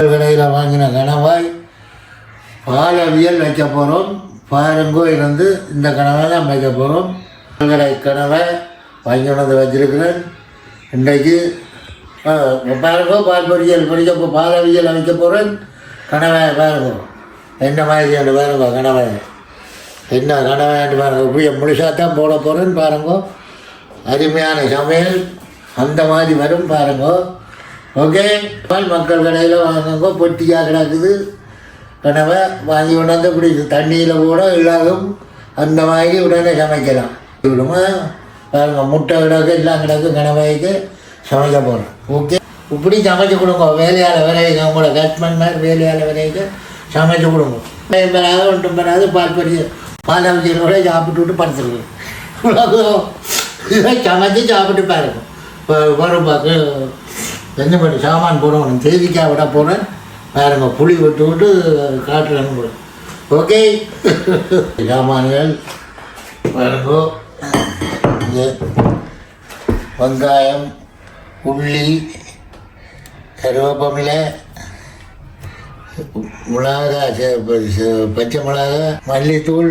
கடையில் வாங்கின கணவாய் பாலவியல் வைக்க போகிறோம் பாருங்கோ இருந்து இந்த கனவை தான் வைக்க போகிறோம் கடை கணவை வாங்கி கொண்டு வந்து வச்சிருக்கிறேன். இன்றைக்கு பாருங்கோ பால் பொரியல் படிக்க போ பாலவியல் வைக்க போகிறேன் கணவாயை பாருங்க. என்ன மாதிரி என்று பாருங்க கணவாய். என்ன கனவை பாருங்க இப்படியே முழுசாக தான் போட போகிறேன்னு பாருங்கோ. அருமையான சமையல். அந்த மாதிரி வரும் பாருங்க. ஓகே? பால் மக்கள் கடையில் வாங்குங்க பொட்டியாக கிடக்குது. கனவை வாங்கி கொண்டாந்து பிடிக்குது தண்ணியில் கூட எல்லாரும் அந்த மாதிரி உடனே சமைக்கலாம். விடுமா பாருங்க முட்டை கிடக்கு எல்லாம் கிடக்கு கனவாய்க்கு சமைக்க போகிறோம் ஓகே? இப்படி சமைச்சு கொடுங்க. வேலையால் விரைங்க உங்களை கட் பண்ணார் வேலையால் விரைங்க சமைச்சு கொடுங்க. பெறாது ஒன்றும் பெறாது பால் பெரிய பால் அவசியங்களோட சாப்பிட்டு விட்டு படுத்துருக்கு இவ்வளோ சமைச்சு சாப்பிட்டு பாருங்க. இப்போ வரும் பண்ணி சாமான் போடுவோம் தேதிக்காய் விட போகிறேன் பாருங்க புளி விட்டு விட்டு காட்டுறேன்னு போகிறேன் ஓகே? சாமான்கள் பாருங்க. இது வெங்காயம் உள்ளி கருவேப்பமில்லை மிளகா பச்சை மிளகா மல்லித்தூள்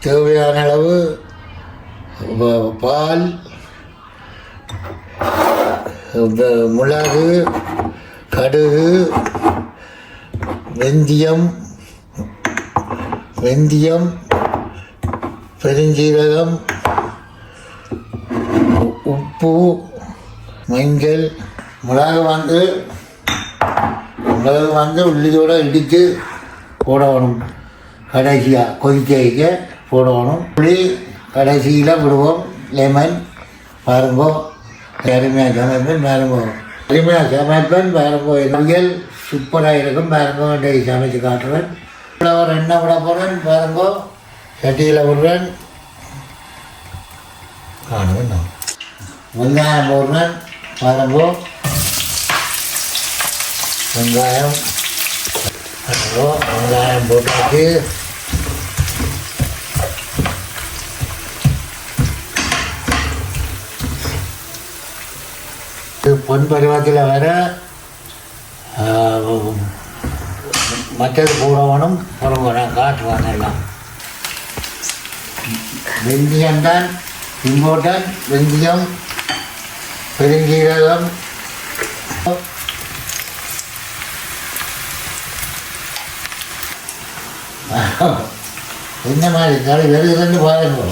தேவையான அளவு பால் மிளகு கடுகு வெந்தயம் வெந்தயம் பெருஞ்சீரகம் உப்பு மஞ்சள் மிளகு வந்து மிளகு வந்து உள்ளியோடு இடித்து போடணும். கடைசியாக கொதிக்க வைக்க போடணும். புளி கடைசியில் விடுவோம். லெமன் பாருங்கோ. அருமையாக சமைப்பேன் பாருங்கோ அருமையாக சமைப்பேன் பாருங்கோ சமையல் சூப்பராக இருக்கும் பாருங்கோ இன்றைக்கு சமைச்சு காட்டுவேன். இவ்வளோ ஒரு எண்ணெய் விட போகிறேன் பாருங்கோ சட்டியில் விடுறேன் காணுவேன் நான். வெங்காயம் போடுறேன் பாருங்கோ வெங்காயம் வெங்காயம் போட்டாச்சு. பொன் பருவத்தில் வர மற்றது கூடவனும் பிறகு காட்டுவான் எல்லாம். வெந்தியம்தான் இம்போட்டன் வெந்தியம் பெருஞ்சீரகம். என்ன மாதிரி கடை வெறுதுலேருந்து பாருங்க.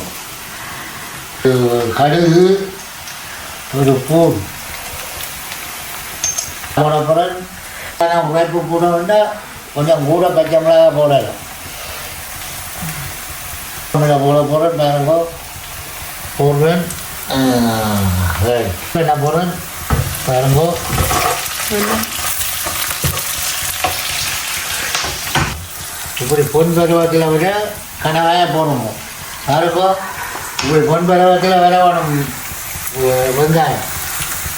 கடுகு ஒரு பூன் போன பிறகு ஆனால் உழைப்பு கூட வந்தால் கொஞ்சம் கூட பச்சை மிளகா போடலாம் மிளகா போட போகிறேன் பாருங்க. போடுவேன் என்ன போடுறேன்? பாருங்க. இப்படி பொன் பருவத்தில் விட கனவாயாக போடணும். பாருங்க. இப்படி பொன் பருவத்தில் வர வேணும் வெங்காயம்.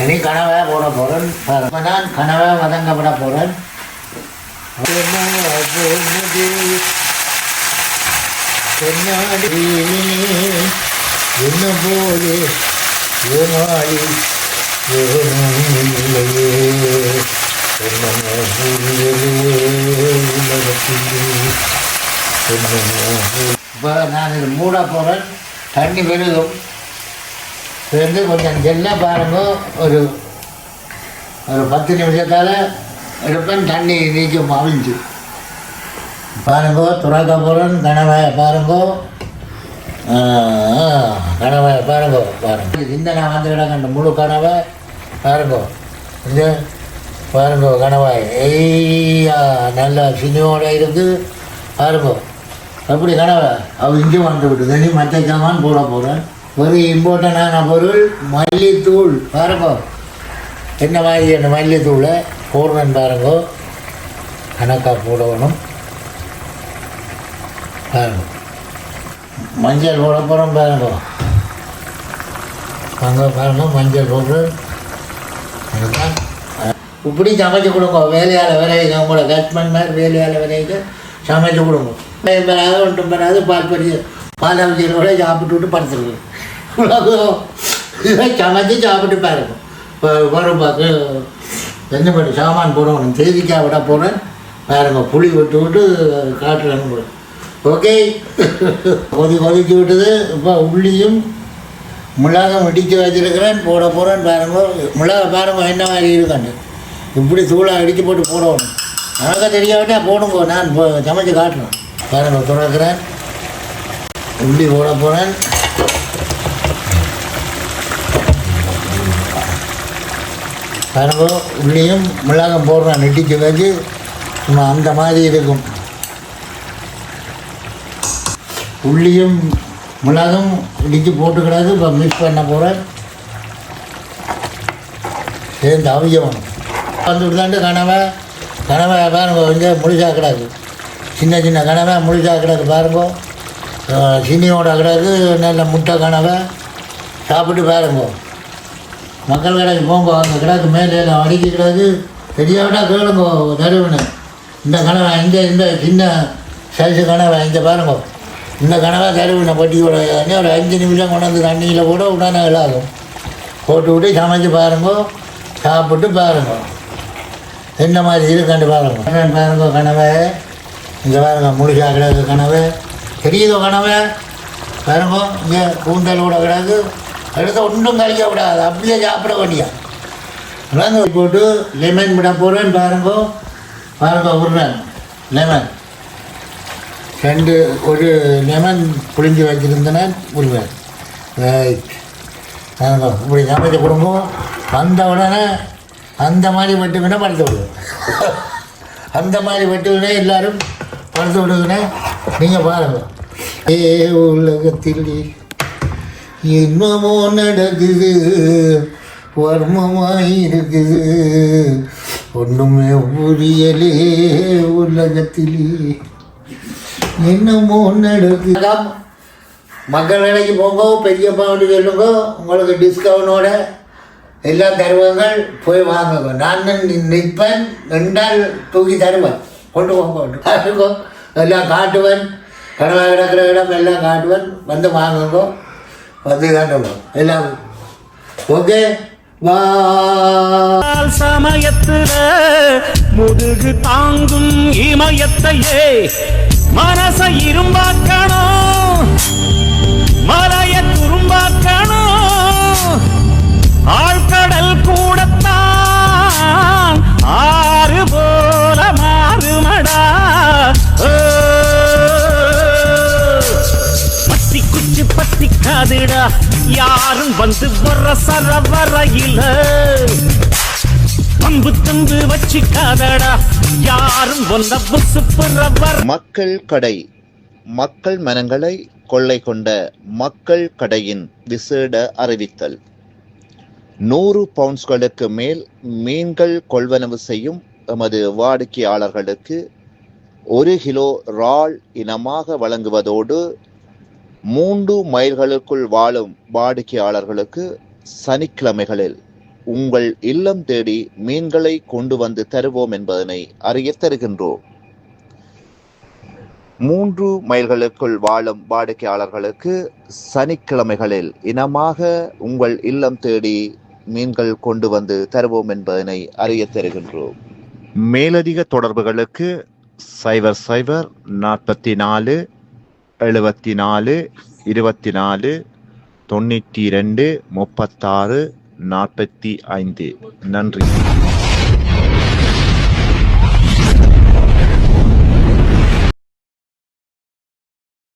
இனி கனவாக போட போகிறேன் பாருங்க நான் கனவாக வதங்கப்பட போகிறேன் என்ன போது? ஏமாளி ஏனும் என்னமோ இப்போ நான் இது மூட போகிறேன் தண்ணி பெருகும் வந்து கொஞ்சம் ஜெல்ல பாருங்க. ஒரு ஒரு பத்து நிமிஷத்தால் எடுப்பேன் தண்ணி நீக்கும் அவிஞ்சு பாருங்கோ துறக்க போகிறேன் கணவாய பாருங்க. கணவாய பாருங்க பாருங்க. இந்த நான் வந்து கிடக்கண்ட முழு கனவை பாருங்கோ. இந்த பாருங்கோ கணவாய். ஐயா நல்லா சினியோட இருக்குது பாருங்கோ. எப்படி கனவை அவ இங்கே வந்து விட்டுது நீ மற்ற சாமான் போட போகிறேன் ஒரு இம்பார்ட்டண்டான பொருள்? மல்லித்தூள். பாருங்க. என்ன மாதிரி மல்லித்தூளை? போடுறேன் பாருங்க. கணக்காக போடணும். பாருங்க. மஞ்சள் போட போகிறோம் பாருங்கோ. அங்கே பாருங்க மஞ்சள் போடுறேன் இப்படி சமைச்சு கொடுங்க. வேலையால் விரைங்க உங்களை கட் மாதிரி வேலையால் விரைங்க சமைச்சு கொடுங்க. ஒன்றும் பெறாது பால் பால் அவசியங்களோட சாப்பிட்டு விட்டு படுத்துருக்கு இவ்வளோ சமைச்சு சாப்பிட்டு பாருங்க இப்போ வரும் பார்த்து சாமான் போடணும் தேதிக்காய் விட போகிறேன் பாருங்க புளி விட்டு விட்டு காட்டுறேன் ஓகே கொதி கொதிச்சு விட்டது இப்போ உள்ளியும் மிளகாய் இடித்து வச்சிருக்கிறேன் போட போகிறேன் பாருங்க மிளகாய் பாருங்க என்ன மாதிரி இருக்காண்டு இப்படி தூளாக இடித்து போட்டு போடணும் எனக்கு தெரியாவிட்டா போடுங்க நான் இப்போ சமைச்சு காட்டுறேன் பாருங்க துறக்கிறேன் உள்ளி போட போகிறேன் பாருங்க உள்ளியும் மிளகம் போடுறேன் நெட்டிக்கு வச்சு. சும்மா அந்த மாதிரி இருக்கும். உள்ளியும் மிளகும் இடித்து போட்டுக்கிறாது இப்போ மிக்ஸ் பண்ண போகிறேன் சேர்ந்து அவியணும். வந்து விட்டாண்டு கனவை. கனவை பாருங்க வந்து முழுசாக சின்ன சின்ன கனவை முழுசாக கிடக்கு பாருங்க. சீனியோட கிடக்கு நல்ல முட்டை கனவை சாப்பிட்டு பாருங்க. மக்கள் கடைக்கு போங்க அந்த கிடக்கு மேலே எல்லாம் அடுக்கி கிடக்கு. தெரியாவிட்டா கேளுங்க தருவனு. இந்த கனவை இந்த இந்த சின்ன சைஸு கனவை இந்த பாருங்க. இந்த கனவை தருவனை பட்டியோட ஒரு அஞ்சு நிமிஷம் கொண்டு வந்து தண்ணியில் கூட உடனே இல்லாகும் போட்டு விட்டு சமைச்சு பாருங்க. சாப்பிட்டு பாருங்க. என்ன மாதிரி இருக்காண்டு பாருங்க. பாருங்க கனவை இந்த பாருங்க முழுசாக கிடக்கு கனவை தெரியுதோ கனவை? பாருங்க இங்கே கூந்தலோட கிடக்கு. அடுத்த ஒன்றும் கழிக்க விடாது அப்படியே சாப்பிட வேண்டியா அதாங்க போட்டு லெமன் விட போகிறேன்னு பாருங்க. பாருங்க விடுறேன் லெமன் ரெண்டு ஒரு லெமன் புளிஞ்சு வச்சுருந்தேன் விடுவேன் ரைட் இப்படி சமைச்சு குடும்பம் வந்த உடனே அந்த மாதிரி வெட்டுவினா படுத்து விடுவேன் அந்த மாதிரி வெட்டுவினே எல்லோரும் படுத்து விடுங்கண்ணே நீங்கள் பாருங்க. ஏ உலகத்தில் என்னமோ நடக்குது வர்மமாய் இருக்குது ஒன்றுமே புரியலே உலகத்தில் என்னமோ நடக்குது. மக்கள் நிலைக்கு போங்க பெரிய பாவண்டு சொல்லுங்க உங்களுக்கு டிஸ்கவுண்டோட எல்லா தருவங்கள் போய் வாங்குங்க. நான் நிற்பேன் ரெண்டால் தூக்கி தருவேன். கொண்டு போங்க. காட்டுங்க எல்லாம் காட்டுவன். கடவை கிடக்கிற இடம் எல்லாம் காட்டுவன். வந்து வாங்குங்க. வந்து காட்டணும் எல்லாம். ஓகே? வா. சமயத்துல முதுகு தாங்கும் இமயத்தையே மனசை இரும்பாக்கணும். மலை யாரும் வந்து வர சர வரையில பம்பு தம்பு வச்சுக்காதடா. யாரும் வந்த புசு மக்கள் கடை மக்கள் மனங்களை கொள்ளை கொண்ட மக்கள் கடையின் விசேட அறிவித்தல். நூறு பவுண்ட்ஸ்களுக்கு மேல் மீன்கள் கொள்வனவு செய்யும் எமது வாடிக்கையாளர்களுக்கு ஒரு கிலோ இறால் இனமாக வழங்குவதோடு மூன்று மைல்களுக்குள் வாழும் வாடிக்கையாளர்களுக்கு சனிக்கிழமைகளில் உங்கள் இல்லம் தேடி மீன்களை கொண்டு வந்து தருவோம் என்பதனை அறிய தருகின்றோம். மூன்று மைல்களுக்குள் வாழும் வாடிக்கையாளர்களுக்கு சனிக்கிழமைகளில் இனமாக உங்கள் இல்லம் தேடி மீன்கள் கொண்டு வந்து தருவோம் என்பதனை அறிய தருகின்றோம். மேலதிக தொடர்புகளுக்கு சைபர் சைபர் நாற்பத்தி நாலு எழுபத்தி நாலு இருபத்தி நாலு தொண்ணூற்றி ரெண்டு முப்பத்தாறு நாற்பத்தி ஐந்து. நன்றி.